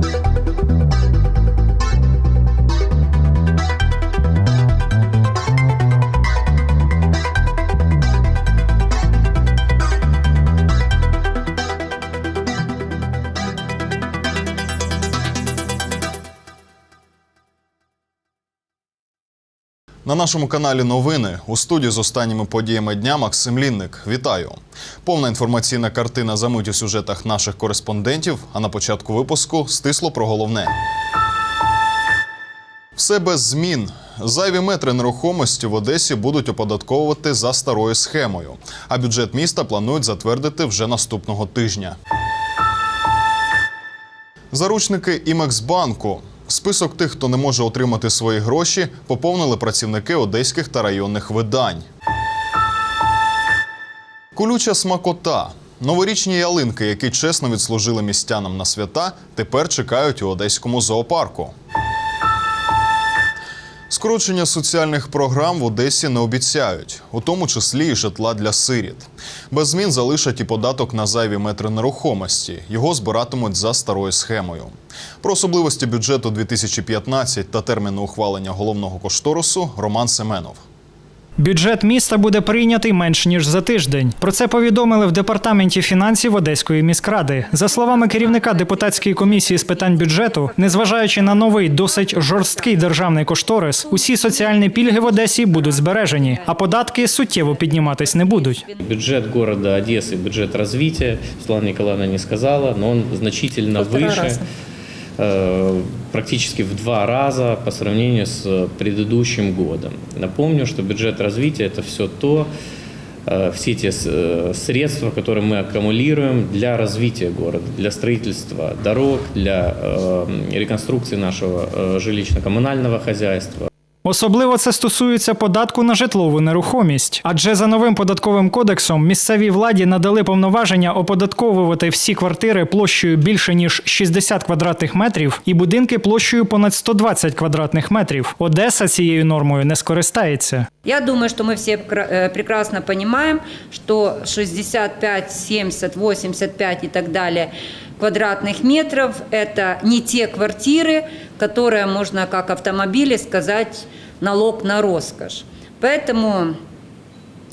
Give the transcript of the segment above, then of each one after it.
thank you На нашому каналі новини у студії з останніми подіями дня Максим Лінник. Вітаю! Повна інформаційна картина за мить у сюжетах наших кореспондентів. А на початку випуску стисло про головне. Все без змін. Зайві метри нерухомості в Одесі будуть оподатковувати за старою схемою. А бюджет міста планують затвердити вже наступного тижня. Заручники Імексбанку. Список тих, хто не може отримати свої гроші, поповнили працівники одеських та районних видань. Колюча смакота. Новорічні ялинки, які чесно відслужили містянам на свята, тепер чекають у одеському зоопарку. Скорочення соціальних програм в Одесі не обіцяють, у тому числі і житла для сиріт. Без змін залишать і податок на зайві метри нерухомості. Його збиратимуть за старою схемою. Про особливості бюджету 2015 та терміни ухвалення головного кошторису Роман Семенов. Бюджет міста буде прийнятий менш ніж за тиждень. Про це повідомили в департаменті фінансів Одеської міськради. За словами керівника депутатської комісії з питань бюджету, незважаючи на новий досить жорсткий державний кошторис, усі соціальні пільги в Одесі будуть збережені, а податки суттєво підніматись не будуть. Бюджет города Одессы, бюджет развития, Светлана Николаевна не сказала, но он значительно выше, э, практически в два раза по сравнению с предыдущим годом. Напомню, что бюджет развития – это все то, э, все те с- э, средства, которые мы аккумулируем для развития города, для строительства дорог, для э, реконструкции нашего э, жилищно-коммунального хозяйства. Особливо це стосується податку на житлову нерухомість, адже за новим податковим кодексом місцевій владі надали повноваження оподатковувати всі квартири площею більше ніж 60 квадратних метрів і будинки площею понад 120 квадратних метрів. Одеса цією нормою не скористається. Я думаю, все пр- э, прекрасно понимаем, что 65, 70, 85 и так далее квадратных метров – это не те квартиры, которые можно, как автомобили, сказать, налог на роскошь. Поэтому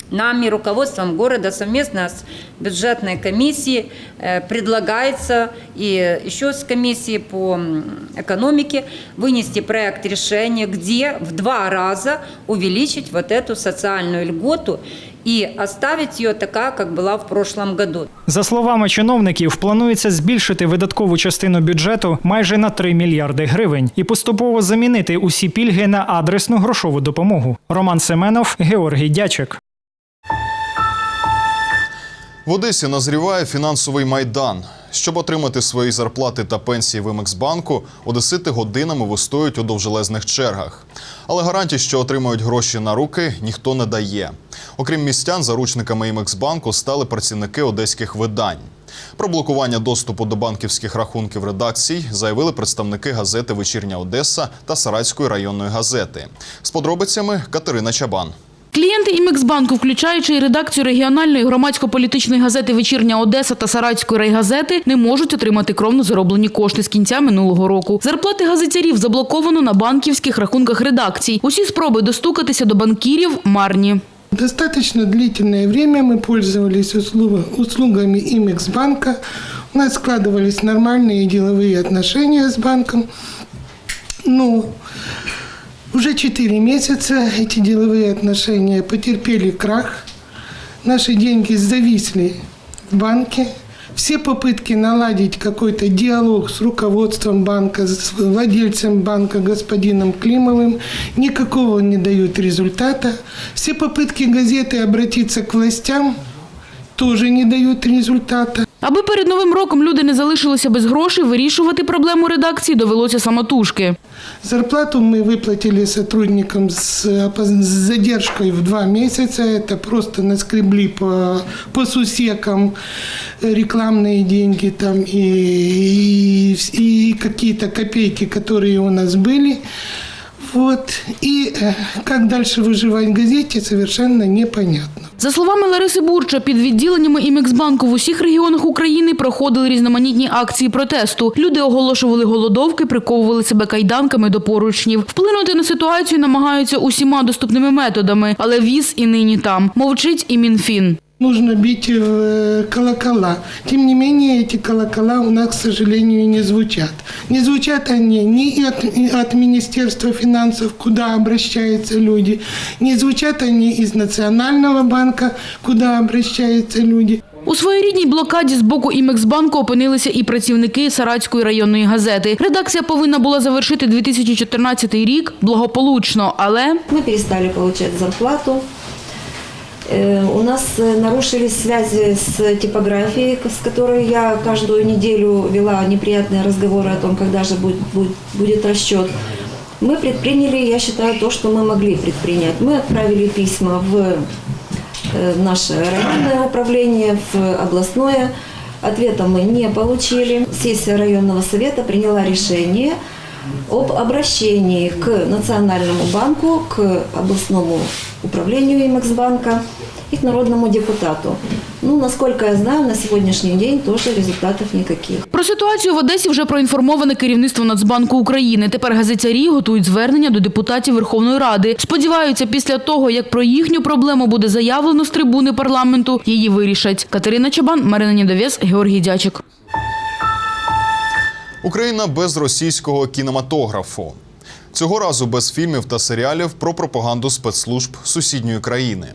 нами, руководством города, совместно с бюджетной комиссией э, предлагается и еще с комиссией по экономике вынести проект решения, где в два раза увеличить вот эту социальную льготу и оставить її така, як була в прошлом году. За словами чиновників, планується збільшити видаткову частину бюджету майже на 3 мільярди гривень і поступово замінити усі пільги на адресну грошову допомогу. Роман Семенов, Георгій Дячик. В Одесі назріває фінансовий майдан. Щоб отримати свої зарплати та пенсії в Імексбанку, одесити годинами вистоюють у довжелезних чергах. Але гарантій, що отримають гроші на руки, ніхто не дає. Окрім містян, заручниками Імексбанку стали працівники одеських видань. Про блокування доступу до банківських рахунків редакцій заявили представники газети Вечірня Одеса та Саратської районної газети. З подробицями Катерина Чабан. Клієнти Імексбанку, включаючи і редакцію регіональної громадсько-політичної газети «Вечірня Одеса» та Саратської райгазети, не можуть отримати кровно зароблені кошти з кінця минулого року. Зарплати газетярів заблоковано на банківських рахунках редакцій. Усі спроби достукатися до банкірів марні. Достаточно длительное время мы пользовались услуг- услугами Имексбанка. У нас складывались нормальные деловые отношения с банком. Но уже 4 месяца эти деловые отношения потерпели крах. Наши деньги зависли в банке. Все попытки наладить какой-то диалог с руководством банка, с владельцем банка господином Климовым никакого не дают результата. Все попытки газеты обратиться к властям тоже не дают результата. Аби перед Новим роком люди не залишилися без грошей, вирішувати проблему редакції довелося самотужки. Зарплату мы выплатили сотрудникам с, опоз- с задержкой в два месяца. Это просто наскребли по, по сусекам рекламные деньги там и, и, и какие-то копейки, которые у нас были. Вот. И э, как дальше выживать в газете, совершенно непонятно. За словами Лариси Бурча, під відділеннями Імексбанку в усіх регіонах України проходили різноманітні акції протесту. Люди оголошували голодовки, приковували себе кайданками до поручнів. Вплинути на ситуацію намагаються усіма доступними методами, але віз і нині там. Мовчить і Мінфін. Нужно бить в э, колокола. Тем не менее, эти колокола у нас, к сожалению, не звучат. Не звучат они ни от, и от Министерства финансов, куда обращаются люди, не звучат они из Национального банка, куда обращаются люди. У своєрідній блокаді з боку Імексбанку опинилися і працівники Саратської районної газети. Редакція повинна була завершити 2014 рік благополучно, але Мы перестали получать зарплату. Э, У нас э, нарушились связи с типографией, с которой я каждую неделю вела неприятные разговоры о том, когда же будет, будет, будет расчет. Мы предприняли, я считаю, то, что мы могли предпринять. Мы отправили письма в э, наше районное управление, в областное. Ответа мы не получили. Сессия районного совета приняла решение об обращении к Национальному банку, к областному управлению Имексбанка и к народному депутату. Ну, насколько я знаю, на сегодняшний день тоже результатов никаких. про ситуацію в Одесі вже проінформоване керівництво Нацбанку України. Тепер газетярі готують звернення до депутатів Верховної Ради. Сподіваються, після того, як про їхню проблему буде заявлено з трибуни парламенту, її вирішать. Катерина Чабан, Марина Нідовєс, Георгій Дячик. Україна без російського кінематографу. Цього разу без фільмів та серіалів про пропаганду спецслужб сусідньої країни.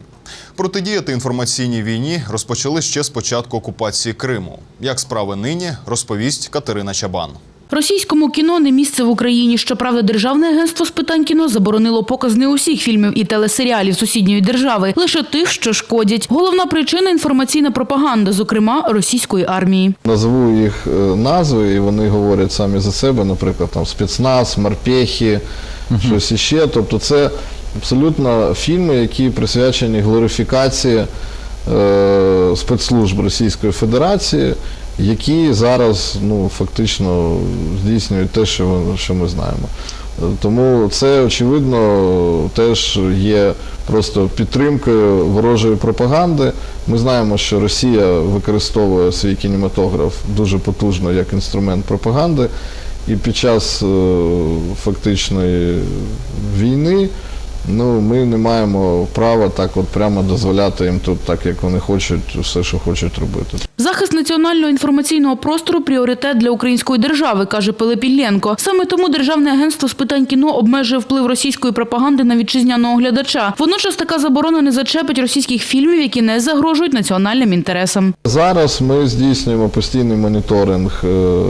Протидіяти інформаційній війні розпочали ще з початку окупації Криму. Як справи нині, розповість Катерина Чабан. Російському кіно не місце в Україні. Щоправда, Державне агентство з питань кіно заборонило показ не усіх фільмів і телесеріалів сусідньої держави, лише тих, що шкодять. Головна причина інформаційна пропаганда, зокрема російської армії. Назву їх е, назви, і вони говорять самі за себе, наприклад, там спецназ, морпехи, щось іще. Тобто це абсолютно фільми, які присвячені глорифікації е, спецслужб Російської Федерації, які зараз ну, фактично здійснюють те, що, що ми знаємо. Тому це очевидно теж є просто підтримкою ворожої пропаганди. Ми знаємо, що Росія використовує свій кінематограф дуже потужно як інструмент пропаганди. І під час е, фактичної війни ну, ми не маємо права так от прямо дозволяти їм тут, так як вони хочуть, все, що хочуть робити. Захист національного інформаційного простору пріоритет для української держави, каже Пилип Іллєнко. Саме тому Державне агентство з питань кіно обмежує вплив російської пропаганди на вітчизняного глядача. Водночас така заборона не зачепить російських фільмів, які не загрожують національним інтересам. Зараз ми здійснюємо постійний моніторинг е,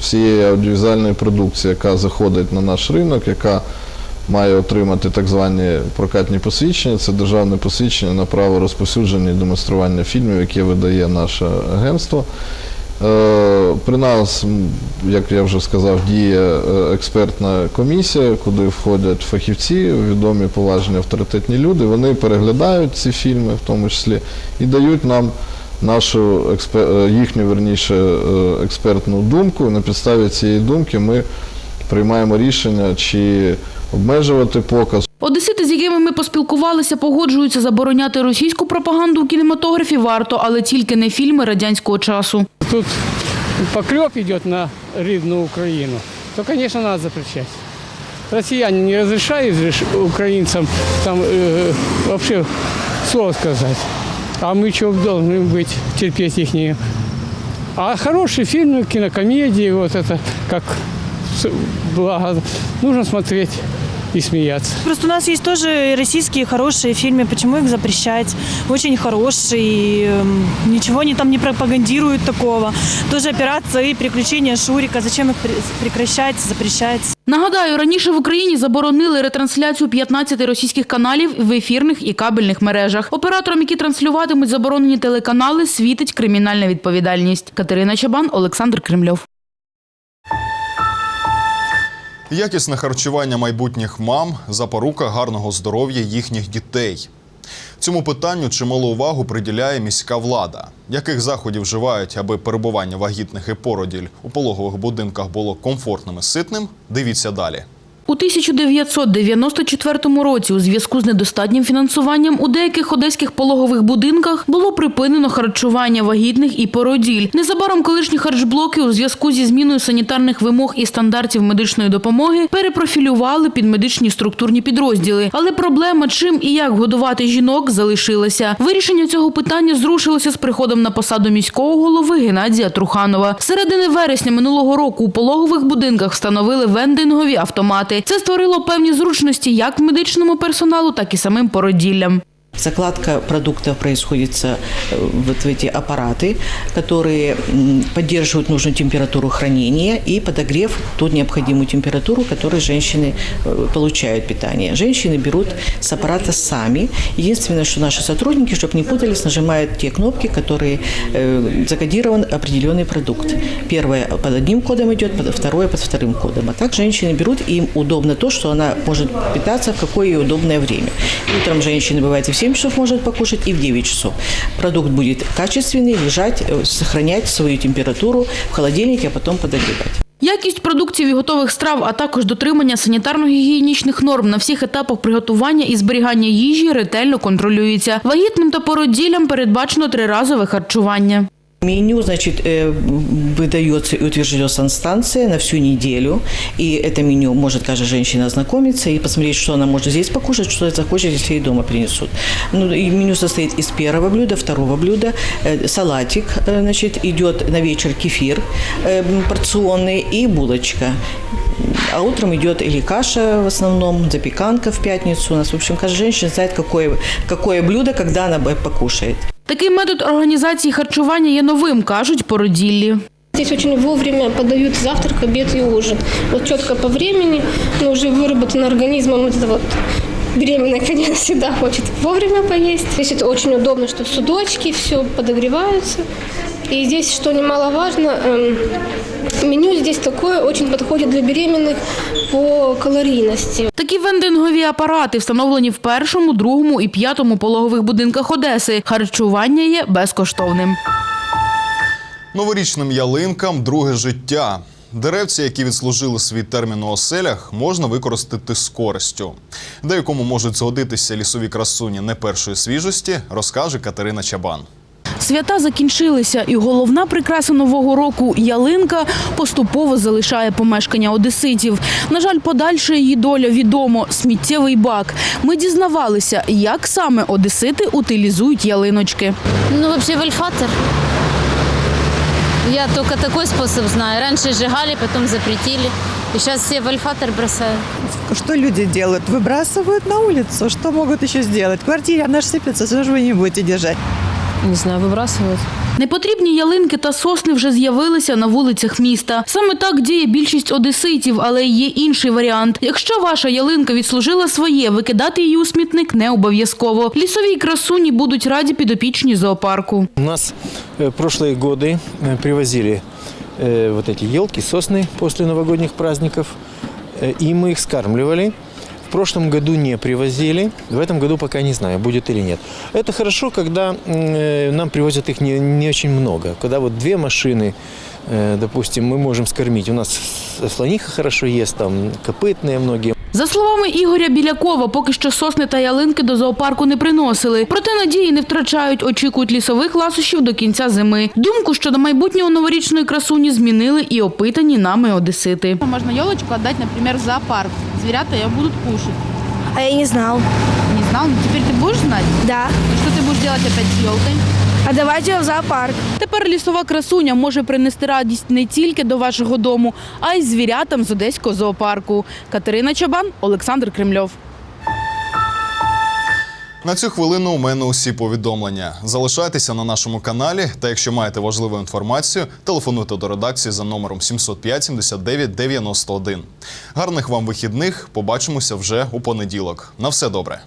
всієї аудіовізуальної продукції, яка заходить на наш ринок, яка має отримати так звані прокатні посвідчення. Це державне посвідчення на право розповсюдження і демонстрування фільмів, яке видає наше агентство. Е, При нас, як я вже сказав, діє е, експертна комісія, куди входять фахівці, відомі поважні авторитетні люди. Вони переглядають ці фільми, в тому числі, і дають нам нашу е, їхню верніше експертну думку. На підставі цієї думки ми приймаємо рішення, чи обмежувати показ. Одесити, з якими ми поспілкувалися, погоджуються забороняти російську пропаганду в кінематографі варто, але тільки не фільми радянського часу. тут поклеп идет на рыбную Украину, то, конечно, надо запрещать. Россияне не разрешают же ж украинцам там э, вообще слово сказать. А мы что должны быть, терпеть их А хорошие фильмы, кинокомедии, вот это как с- благо, нужно смотреть и смеяться. Просто у нас есть тоже российские хорошие фильмы, почему их запрещать? Очень хорошие, ничего они там не пропагандируют такого. Тоже операция и приключения Шурика, зачем их пре- прекращать, запрещать? Нагадаю, раніше в Україні заборонили ретрансляцію 15 російських каналів в ефірних і кабельних мережах. Операторам, які транслюватимуть заборонені телеканали, світить кримінальна відповідальність. Катерина Чабан, Олександр Кремльов. Якісне харчування майбутніх мам запорука гарного здоров'я їхніх дітей. Цьому питанню чимало увагу приділяє міська влада. Яких заходів вживають, аби перебування вагітних і породіль у пологових будинках було комфортним і ситним? Дивіться далі. У 1994 році у зв'язку з недостатнім фінансуванням у деяких одеських пологових будинках було припинено харчування вагітних і породіль. Незабаром колишні харчблоки у зв'язку зі зміною санітарних вимог і стандартів медичної допомоги перепрофілювали під медичні структурні підрозділи. Але проблема, чим і як годувати жінок, залишилася. Вирішення цього питання зрушилося з приходом на посаду міського голови Геннадія Труханова. Середини вересня минулого року у пологових будинках встановили вендингові автомати. Це створило певні зручності як медичному персоналу, так і самим породіллям. Закладка продуктов происходит э, вот в эти аппараты, которые поддерживают нужную температуру хранения и подогрев ту необходимую температуру, которой женщины э, получают питание. Женщины берут с аппарата сами. Единственное, что наши сотрудники, чтобы не путались, нажимают те кнопки, которые э, закодирован определенный продукт. Первое под одним кодом идет, второе под вторым кодом. А так женщины берут, и им удобно то, что она может питаться в какое ей удобное время. Утром женщина бывает и в 7 часов может покушать, и в 9 часов. Продукт будет качественный, лежать, э, сохранять свою температуру в холодильнике, а потом подогревать. Якість продуктів і готових страв, а також дотримання санітарно-гігієнічних норм на всіх етапах приготування і зберігання їжі ретельно контролюється. Вагітним та породілям передбачено триразове харчування. Меню, значит, э, выдается и утверждена санстанция на всю неделю. И это меню может каждая женщина ознакомиться и посмотреть, что она может здесь покушать, что захочет, если ей дома принесут. Ну, и меню состоит из первого блюда, второго блюда, э, салатик, э, значит, идет на вечер кефир порционный и булочка. А утром идет или каша в основном, запеканка в пятницу. У нас, в общем, каждая женщина знает, какое, какое блюдо, когда она покушает. Такий метод організації харчування є новим, кажуть породіллі. Здесь очень вовремя подают завтрак, обед и ужин. Вот четко по времени, но уже выработано организмом вот это вот беременная, конечно, всегда хочет вовремя поесть. Здесь это очень удобно, что судочки, все подогреваются. И здесь, что немаловажно, эм, меню здесь такое, очень подходит для беременных по калорийности. Такі вендингові апарати встановлені в першому, другому і п'ятому пологових будинках Одеси. Харчування є безкоштовним. Новорічним ялинкам друге життя. Деревці, які відслужили свій термін у оселях, можна використати з користю. Де якому можуть згодитися лісові красуні не першої свіжості, розкаже Катерина Чабан. Свята закінчилися, і головна прикраса нового року ялинка поступово залишає помешкання одеситів. На жаль, подальша її доля відомо сміттєвий бак. Ми дізнавалися, як саме одесити утилізують ялиночки. Ну, вообще вольфатор. Я только такой способ знаю. Раньше сжигали, потом запретили. И сейчас все вольфатор бросают. Что люди делают? Выбрасывают на улицу. Что могут еще сделать? В квартире она ж сыпется, что же вы не будете держать? Не знаю, выбрасывают. Непотрібні ялинки та сосни вже з'явилися на вулицях міста. Саме так діє більшість одеситів, але є інший варіант. Якщо ваша ялинка відслужила своє, викидати її у смітник не обов'язково. Лісовій красуні будуть раді підопічні зоопарку. У нас э, прошлые годы э, привозили э, вот эти елки, сосны после новогодних праздников, э, и мы их скармливали. В прошлом году не привозили, в этом году пока не знаю, будет или нет. Это хорошо, когда э, нам привозят их не, не очень много. Когда вот две машины, э, допустим, мы можем скормить. У нас слониха хорошо ест, там копытные многие. За словами Ігоря Білякова, поки що сосни та ялинки до зоопарку не приносили. Проте надії не втрачають, очікують лісових ласощів до кінця зими. Думку щодо майбутнього новорічної красуні змінили і опитані нами одесити. Можно елочку отдать, например, в зоопарк. Зверята ее будут кушать. А я не знал. Не знал, но теперь ты будешь знать? Да. И что ты будешь делать опять с елкой? А давайте в зоопарк. Тепер лісова красуня може принести радість не тільки до вашого дому, а й звірятам з одеського зоопарку. Катерина Чабан, Олександр Кремльов. На цю хвилину у мене усі повідомлення. Залишайтеся на нашому каналі. Та якщо маєте важливу інформацію, телефонуйте до редакції за номером 705 79 91. Гарних вам вихідних. Побачимося вже у понеділок. На все добре.